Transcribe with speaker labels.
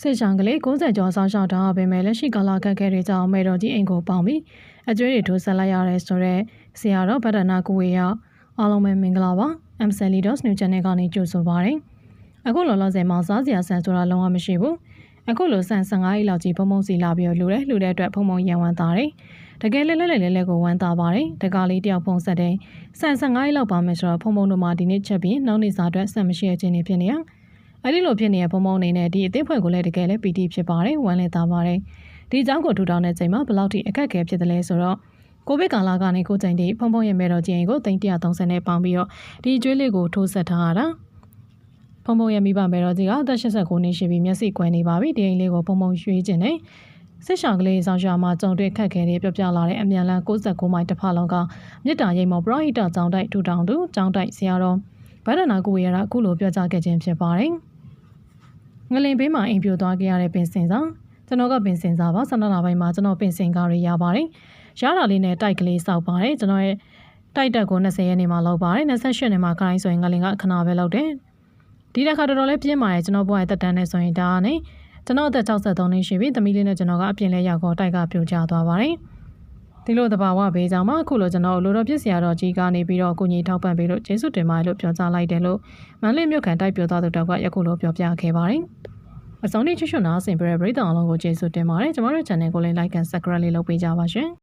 Speaker 1: စစ်ချောင်းကလေး60ကျော်ဆောင်းရှောက်ထားပေမဲ့လက်ရှိကာလခက်ခဲတွေကြောင့်မေတော်ကြီးအိမ်ကိုပေါင်းပြီးအကျွေးတွေထိုးဆက်လိုက်ရတယ်ဆိုတော့ဆရာတော်ဗဒ္ဒနာကိုဝေရောက်အားလုံးပဲမင်္ဂလာပါ MC Leaders New Channel ကနေကြိုဆိုပါရစေအခုလောလောဆယ်မှာစားစရာဆန်ဆိုတာလုံးဝမရှိဘူးအခုလိုဆန်15အိတ်လောက်ကြီးဖုံဖုံစီလာပြီးတော့လှူတယ်လှူတဲ့အတွက်ဖုံဖုံရန်ဝမ်းသားတယ်တကယ်လဲလဲလဲလဲလဲကိုဝမ်းသားပါတယ်တကားလေးတယောက်ဖုံဆက်တယ်ဆန်15အိတ်လောက်ပါမယ်ဆိုတော့ဖုံဖုံတို့မှာဒီနေ့ချက်ပြီးနောက်နေ့စားအတွက်ဆန်မရှိတဲ့ခြင်းတွေဖြစ်နေရ အဲ့ဒီလိုဖြစ်နေတဲ့ဘုံဘုံအနေနဲ့ဒီအသေးဖွဲ့ကိုလည်းတကယ်လည်းပီတိဖြစ်ပါတယ်ဝမ်းလည်းသားပါတယ်ဒီအကြောင်းကိုထူထောင်တဲ့ချိန်မှာဘယ်လောက်ထိအခက်အခဲဖြစ်တယ်လဲဆိုတော့ကိုဗစ်ကာလကနေကိုချိန်ထိဖုံဖုံရဲ့မဲတော်ချင်းကိုတိန်130နဲ့ပေါင်းပြီးတော့ဒီအကျွေးလေးကိုထိုးဆက်ထားရတာဖုံဖုံရဲ့မိဘမဲတော်ကြီးကအသက်89နှစ်ရှိပြီမျက်စိကွယ်နေပါပြီဒီအိမ်လေးကိုဖုံဖုံရွှေ့ခြင်းနဲ့စစ်ဆောင်ကလေးဆောင်ရှာမှာကြုံတွေ့ခက်ခဲတွေပြောပြလာတဲ့အမြန်လန်း69မိုင်တစ်ဖာလုံးကမြစ်တာရိမ်မော်ပရောဟိတကျောင်းတိုက်ထူထောင်သူကျောင်းတိုက်ဆရာတော်ဗဒနာကိုဝေရတာအခုလိုပြောကြားခဲ့ခြင်းဖြစ်ပါတယ် ငလင်ဘေးမှာအိမ်ပြိုသွားခဲ့ရတဲ့ပင်စင်စာကျွန်တော်ကပင်စင်စာပါဆန္ဒလာပိုင်းမှာကျွန်တော်ပင်စင်ကားတွေရပါတယ်ရတာလေးနဲ့တိုက်ကလေးစောက်ပါတယ်ကျွန်တော်ရဲ့တိုက်တက်ကို20ရက်နေမှာလောက်ပါတယ်28ရက်မှာခိုင်းဆိုရင်ငလင်ကခဏပဲလောက်တယ်ဒီတစ်ခါတော်တော်လေးပြင်းပါတယ်ကျွန်တော်ဘွားရဲ့တက်တန်းနဲ့ဆိုရင်ဒါနဲ့ကျွန်တော်အသက်63နှစ်ရှိပြီသမီးလေးနဲ့ကျွန်တော်ကအပြင်လဲရောက်တော့တိုက်ကပြိုကျသွားပါတယ်ဒီလိုတဘာဝဘေးကြောင့်မှအခုလိုကျွန်တော်လိုတော့ပြစ်စရာတော့ကြီးကနေပြီးတော့ကိုကြီးထောက်ပံ့ပေးလို့ကျေးဇူးတင်ပါတယ်လို့ပြောကြားလိုက်တယ်လို့မန္တလေးမြို့ခံတိုက်ပြောသားသူတောက်ကယခုလိုပြောပြခဲ့ပါတယ် အစုံနဲ့ချွတ်ချွတ်နာဆင်ပြတဲ့ပရိသတ်အားလုံးကိုကျေးဇူးတင်ပါတယ်ကျွန်တော်တို့ channel ကိုလည်း like and subscribe လေးလုပ်ပေးကြပါရှင်